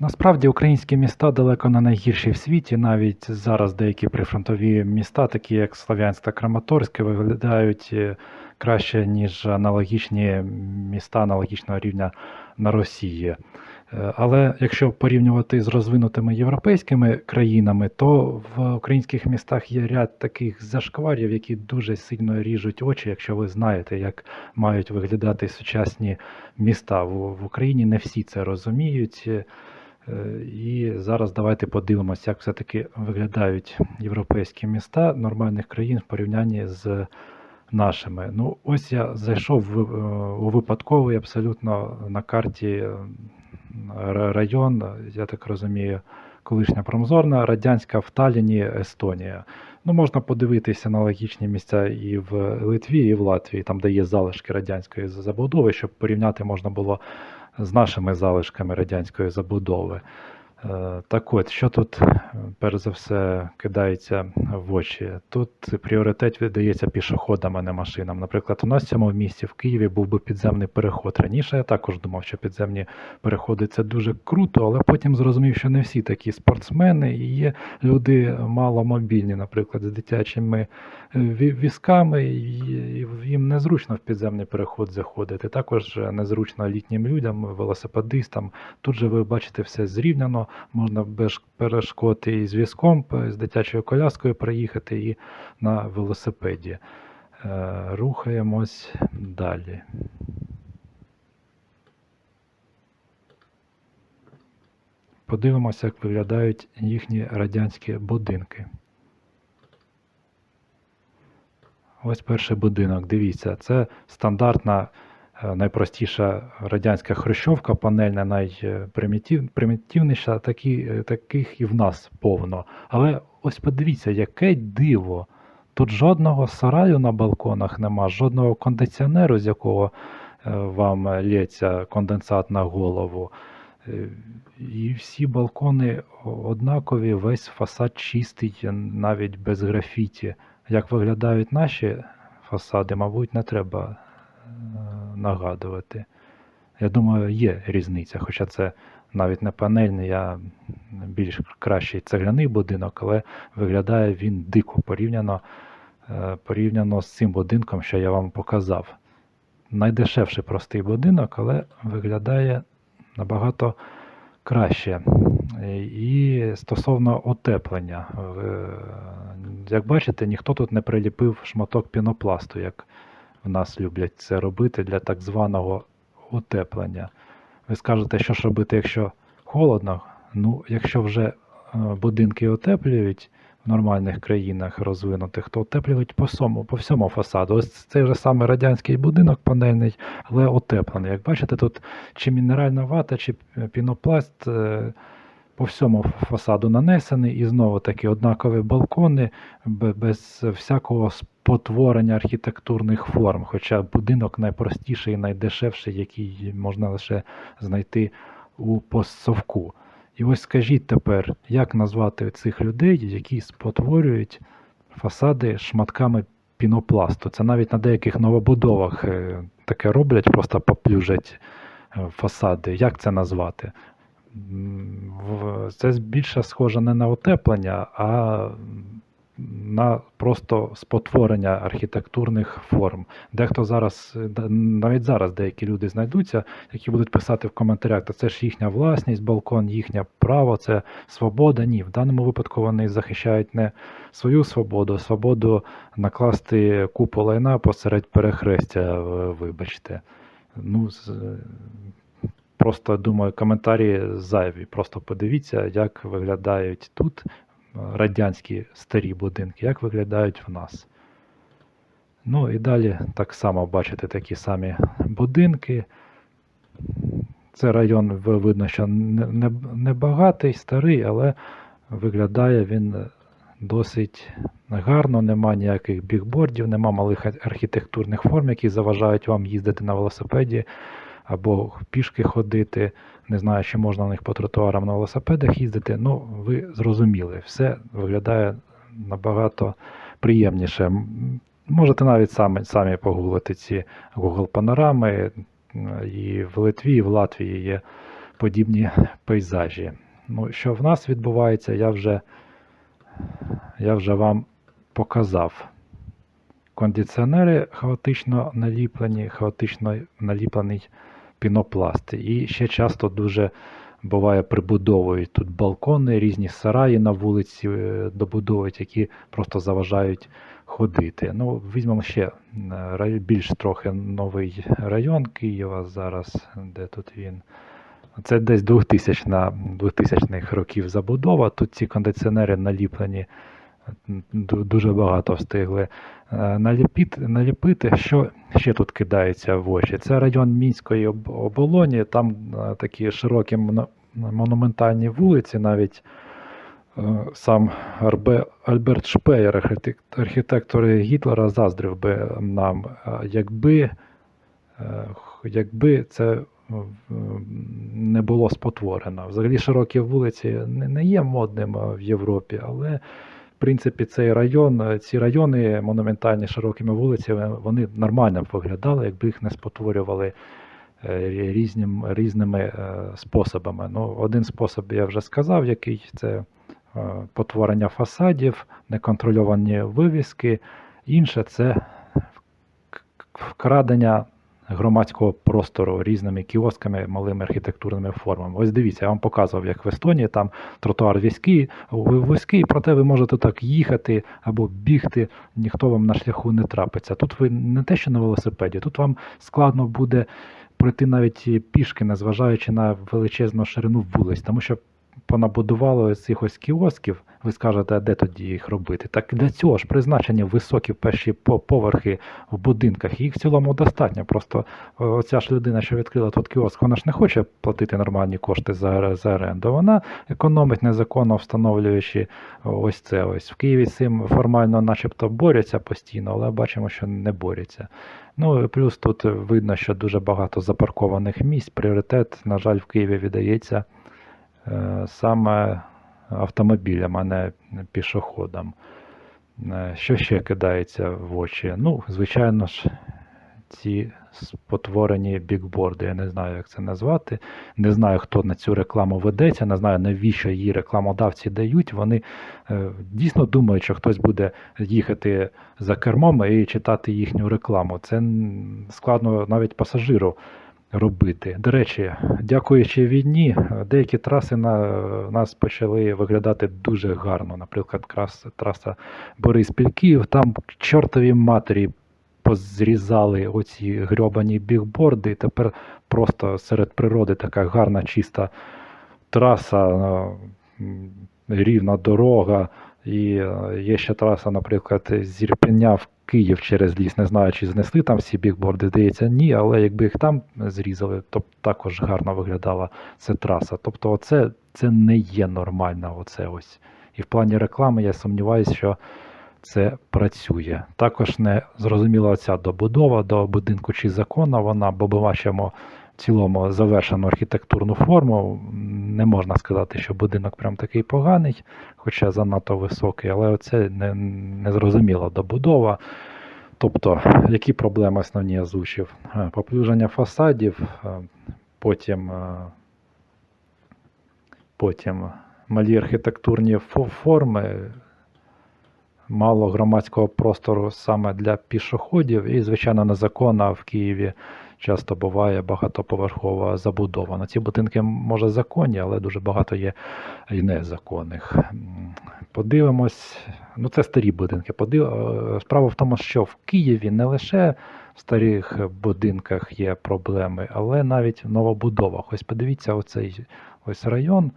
Насправді українські міста далеко не найгірші в світі. Навіть зараз деякі прифронтові міста, такі як Слов'янськ та Краматорськ, виглядають е, краще, ніж аналогічні міста аналогічного рівня на Росії. Е, Але якщо порівнювати з розвинутими європейськими країнами, то в українських містах є ряд таких зашкварів, які дуже сильно ріжуть очі, якщо ви знаєте, як мають виглядати сучасні міста. В Україні не всі це розуміють. Е, І зараз давайте подивимося, як все-таки виглядають європейські міста нормальних країн в порівнянні з нашими. Ну, ось я зайшов е, у випадковий абсолютно на карті е, район, я так розумію, колишня промзорна, радянська в Талліні, Естонія. Ну, можна подивитися аналогічні місця і в Литві, і в Латвії, там, де є залишки радянської забудови, щоб порівняти можна було з нашими залишками радянської забудови. Е, Так от, що тут е, перш за все кидається в очі? Тут пріоритет віддається пішоходам, а не машинам. Наприклад, у нас в цьому місті в Києві був би підземний переход. Раніше я також думав, що підземні переходи це дуже круто, але потім зрозумів, що не всі такі спортсмени і є люди маломобільні, наприклад, з дитячими візками, і і їм незручно в підземний переход заходити. Також е, незручно літнім людям, велосипедистам. Тут же ви бачите все зрівняно, можна без перешкод і з візком, з дитячою коляскою проїхати і на велосипеді. Е, Рухаємось далі. Подивимося, як виглядають їхні радянські будинки. Ось перший будинок. Дивіться, це стандартна, е, найпростіша радянська хрущовка, панельна, найпримітивніша, такі, е, таких і в нас повно. Але ось подивіться, яке диво. Тут жодного сараю на балконах нема, жодного кондиціонеру, з якого е, вам лється конденсат на голову. І всі балкони однакові, весь фасад чистий, навіть без графіті. Як виглядають наші фасади, мабуть, не треба е, нагадувати. Я думаю, є різниця, хоча це навіть не панельний, а більш кращий цегляний будинок, але виглядає він дико порівняно, е, порівняно з цим будинком, що я вам показав. Найдешевший простий будинок, але виглядає набагато краще. І стосовно утеплення, е, як бачите, ніхто тут не приліпив шматок пінопласту, як в нас люблять це робити для так званого утеплення. Ви скажете, що ж робити, якщо холодно? Ну, якщо вже е, будинки утеплюють в нормальних країнах розвинутих, то утеплюють по всьому, по всьому фасаду. Ось цей же самий радянський будинок панельний, але утеплений. Як бачите, тут чи мінеральна вата, чи пінопласт е, по всьому фасаду нанесений, і знову таки однакові балкони без всякого спотворення архітектурних форм. Хоча будинок найпростіший і найдешевший, який можна лише знайти у постсовку. І ось скажіть тепер, як назвати цих людей, які спотворюють фасади шматками пінопласту? Це навіть на деяких новобудовах е, таке роблять, просто поплюжать е, фасади. Як це назвати? Це більше схоже не на утеплення, а на просто спотворення архітектурних форм. Дехто зараз, навіть зараз деякі люди знайдуться, які будуть писати в коментарях, та це ж їхня власність, балкон, їхнє право, це свобода. Ні, в даному випадку вони захищають не свою свободу, а свободу накласти купу лайна посеред перехрестя, вибачте. Ну, Просто думаю, коментарі зайві. Просто подивіться, як виглядають тут е, радянські старі будинки, як виглядають в нас. Ну і далі так само бачите такі самі будинки. Це район видно, що не, не, не старий, але виглядає він досить гарно, нема ніяких бігбордів, нема малих архітектурних форм, які заважають вам їздити на велосипеді або пішки ходити. Не знаю, чи можна на них по тротуарам на велосипедах їздити. Ну, ви зрозуміли, все виглядає набагато приємніше. Можете навіть самі, самі погуглити ці Google панорами. І в Литві, і в Латвії є подібні пейзажі. Ну, що в нас відбувається, я вже, я вже вам показав. Кондиціонери хаотично наліплені, хаотично наліплений пінопласт. І ще часто дуже буває прибудовують тут балкони, різні сараї на вулиці е, добудовують, які просто заважають ходити. Ну, візьмемо ще е, більш трохи новий район Києва зараз, де тут він. Це десь 2000 на 2000-х років забудова. Тут ці кондиціонери наліплені, дуже багато встигли е, наліпити, наліпити. Що ще тут кидається в очі? Це район Мінської оболоні, там е, такі широкі монументальні вулиці, навіть е, сам Альберт Шпеєр, архітектор Гітлера, заздрив би нам, е, якби, е, якби це е, не було спотворено. Взагалі широкі вулиці не, є модним е, в Європі, але принципі цей район, е, ці райони монументальні широкими вулицями, вони нормально виглядали, якби їх не спотворювали е, різним, різними е, способами. Ну, один спосіб я вже сказав, який це потворення фасадів, неконтрольовані вивіски. Інше це вкрадення громадського простору різними кіосками, малими архітектурними формами. Ось дивіться, я вам показував, як в Естонії там тротуар ви- вузький, проте ви можете так їхати або бігти, ніхто вам на шляху не трапиться. Тут ви не те, що на велосипеді, тут вам складно буде пройти навіть пішки, незважаючи на величезну ширину вулиць, тому що понабудували цих ось кіосків, ви скажете, а де тоді їх робити? Так для цього ж призначені високі перші поверхи в будинках. Їх в цілому достатньо. Просто е, оця ж людина, що відкрила тут кіоск, вона ж не хоче платити нормальні кошти за, за оренду. Вона економить незаконно встановлюючи ось це. Ось в Києві з цим формально, начебто, борються постійно, але бачимо, що не борються. Ну плюс тут видно, що дуже багато запаркованих місць. Пріоритет, на жаль, в Києві віддається е, саме автомобілям, а не пішоходам. Е, Що ще кидається в очі? Ну, звичайно ж, ці спотворені бікборди. Я не знаю, як це назвати. Не знаю, хто на цю рекламу ведеться, не знаю, навіщо її рекламодавці дають. Вони е, дійсно думають, що хтось буде їхати за кермом і читати їхню рекламу. Це складно навіть пасажиру робити. До речі, дякуючи війні, деякі траси на нас почали виглядати дуже гарно. Наприклад, траса Бориспіль-Київ, там чортові матері позрізали оці грьобані бігборди, і тепер просто серед природи така гарна, чиста траса, рівна дорога. І е, є ще траса, наприклад, з в Київ через ліс. Не знаю, чи знесли там всі бікборди, здається, ні, але якби їх там зрізали, то також гарно виглядала ця траса. Тобто, оце це не є нормально. Оце ось. І в плані реклами я сумніваюся, що це працює. Також не зрозуміла ця добудова до будинку чи законна вона, бо ми бачимо цілому завершену архітектурну форму. Не можна сказати, що будинок прям такий поганий, хоча занадто високий, але не, незрозуміла добудова. Тобто, які проблеми основні я озвучив? Е, Поплюження фасадів, е, потім, е, потім малі архітектурні форми, мало громадського простору саме для пішоходів, і, звичайно, незаконна в Києві часто буває багатоповерхова забудова. На ці будинки може законні, але дуже багато є і незаконних. Подивимось, ну це старі будинки. Подив... е, Справа в тому, що в Києві не лише в старих будинках є проблеми, але навіть в новобудовах. Ось подивіться, оцей ось район.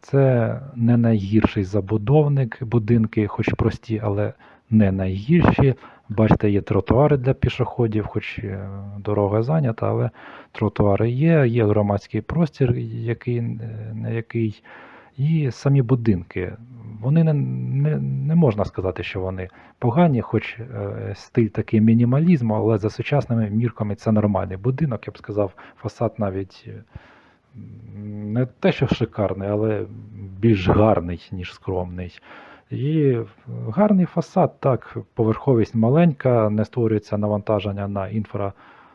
Це не найгірший забудовник, будинки, хоч прості, але не найгірші. Бачите, є тротуари для пішоходів, хоч е, дорога зайнята, але тротуари є, є громадський простір, який, е, на який, і самі будинки. Вони не, не, не можна сказати, що вони погані, хоч е, стиль такий мінімалізму, але за сучасними мірками це нормальний будинок, я б сказав, фасад навіть. не те, що шикарний, але більш гарний, ніж скромний. І гарний фасад, так, поверховість маленька, не створюється навантаження на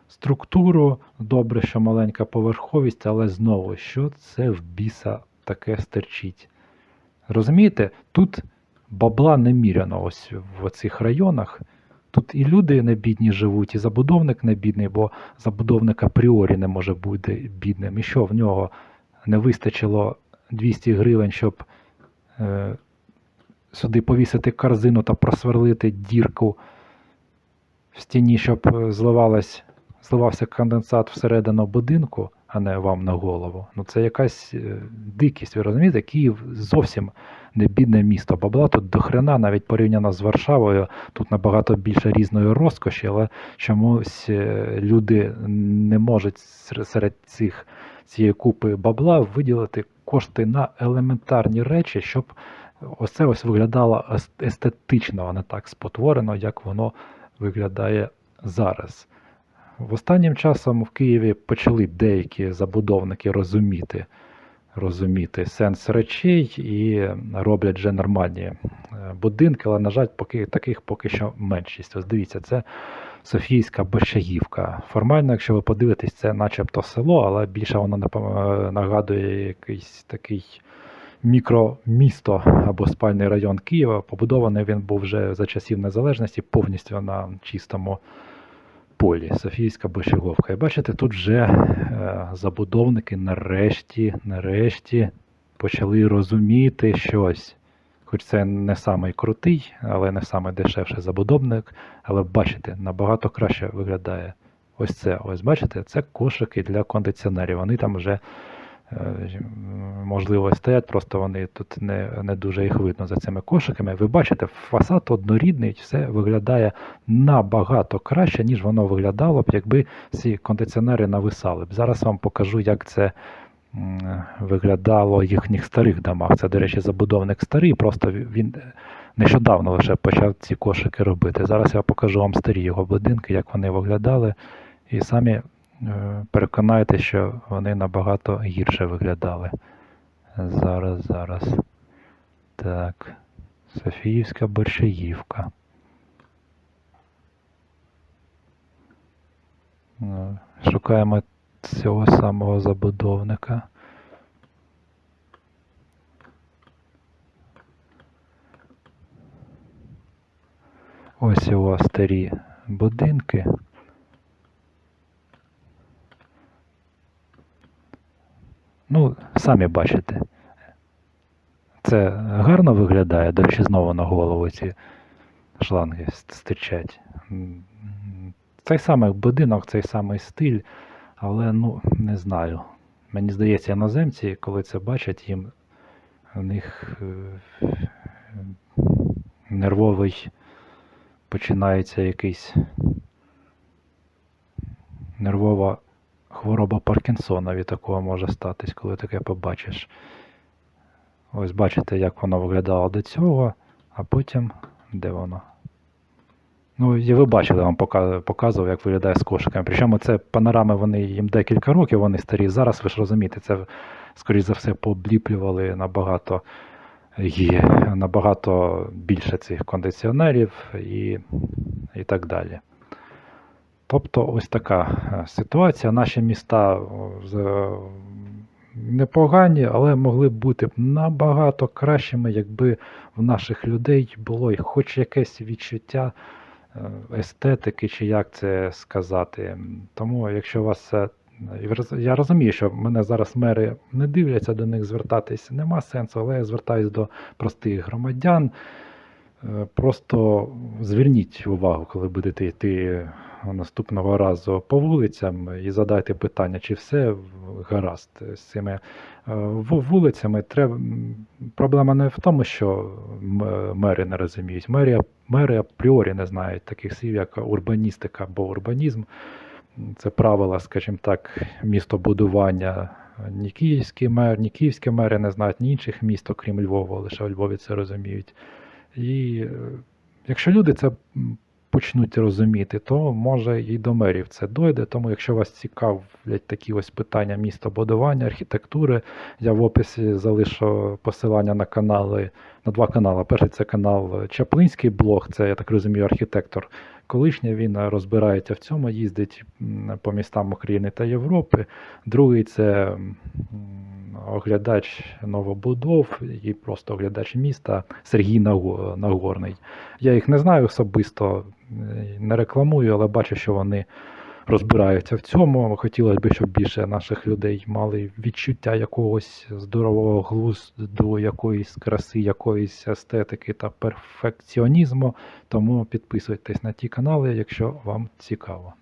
структуру. Добре, що маленька поверховість, але знову, що це в біса таке стерчить? Розумієте, тут бабла неміряно ось в цих районах. Тут і люди не бідні живуть, і забудовник не бідний, бо забудовник апріорі не може бути бідним. І що в нього не вистачило 200 гривень, щоб е, сюди повісити корзину та просверлити дірку в стіні, щоб е, зливалась, зливався конденсат всередину будинку, а не вам на голову. Ну це якась е, дикість, ви розумієте? Київ зовсім не бідне місто. Бабла тут до хрена, навіть порівняно з Варшавою, тут набагато більше різної розкоші, але чомусь е, люди не можуть серед цих цієї купи бабла виділити кошти на елементарні речі, щоб ось це ось виглядало естетично, а не так спотворено, як воно виглядає зараз. В останнім часом в Києві почали деякі забудовники розуміти, розуміти сенс речей і роблять вже нормальні е, будинки, але, на жаль, поки, таких поки що меншість. Ось дивіться, це Софійська Борщагівка. Формально, якщо ви подивитесь, це начебто село, але більше воно е, нагадує якийсь такий мікромісто або спальний район Києва. Побудований він був вже за часів незалежності повністю на чистому полі. Софійська Борщаговка. І бачите, тут вже е, забудовники нарешті, нарешті почали розуміти щось. Хоч це не самий крутий, але не самий дешевший забудовник. Але бачите, набагато краще виглядає. Ось це. Ось бачите, це кошики для кондиціонерів. Вони там вже можливо стоять, просто вони тут не, не дуже їх видно за цими кошиками. Ви бачите, фасад однорідний, все виглядає набагато краще, ніж воно виглядало б, якби ці кондиціонери нависали б. Зараз вам покажу, як це виглядало в їхніх старих домах. Це, до речі, забудовник старий, просто він нещодавно лише почав ці кошики робити. Зараз я покажу вам старі його будинки, як вони виглядали, і самі е, переконаєте, що вони набагато гірше виглядали. Зараз, зараз. Так. Софіївська Борщаївка. Ну, Шукаємо цього самого забудовника. Ось його старі будинки. Ну, самі бачите. Це гарно виглядає, до речі, знову на голову ці шланги ст- стирчать. Цей самий будинок, цей самий стиль, але ну, не знаю. Мені здається, іноземці, коли це бачать, їм у них е, нервовий починається якийсь нервова хвороба Паркінсона від такого може статись, коли таке побачиш. Ось бачите, як воно виглядало до цього, а потім де воно? Ну, і ви бачили, я вам показував, як виглядає з кошиками. Причому це панорами, вони їм декілька років, вони старі. Зараз ви ж розумієте, це скоріш за все пообліплювали набагато є набагато більше цих кондиціонерів і, і так далі. Тобто ось така е, ситуація. Наші міста непогані, але могли б бути набагато кращими, якби в наших людей було хоч якесь відчуття е, естетики, чи як це сказати. Тому, якщо вас це. Я розумію, що мене зараз мери не дивляться до них звертатись, нема сенсу, але я звертаюся до простих громадян. Е, Просто зверніть увагу, коли будете йти наступного разу по вулицям і задайте питання, чи все гаразд з цими е, вулицями. Треба... Проблема не в тому, що мери не розуміють. Мери, мери апріорі не знають таких слів, як урбаністика або урбанізм. Це правила, скажімо так, містобудування. Ні київські мер, ні київські мери не знають ні інших міст, окрім Львова, лише у Львові це розуміють. І е, якщо люди це почнуть розуміти, то може і до мерів це дойде. Тому якщо вас цікавлять такі ось питання містобудування, архітектури, я в описі залишу посилання на канали, на два канали. Перший це канал Чаплинський блог, це, я так розумію, архітектор колишній він розбирається в цьому, їздить по містам України та Європи. Другий це оглядач новобудов і просто оглядач міста Сергій Нагорний. Я їх не знаю особисто, не рекламую, але бачу, що вони розбираються в цьому. Хотілося б, щоб більше наших людей мали відчуття якогось здорового глузду, якоїсь краси, якоїсь естетики та перфекціонізму. Тому підписуйтесь на ті канали, якщо вам цікаво.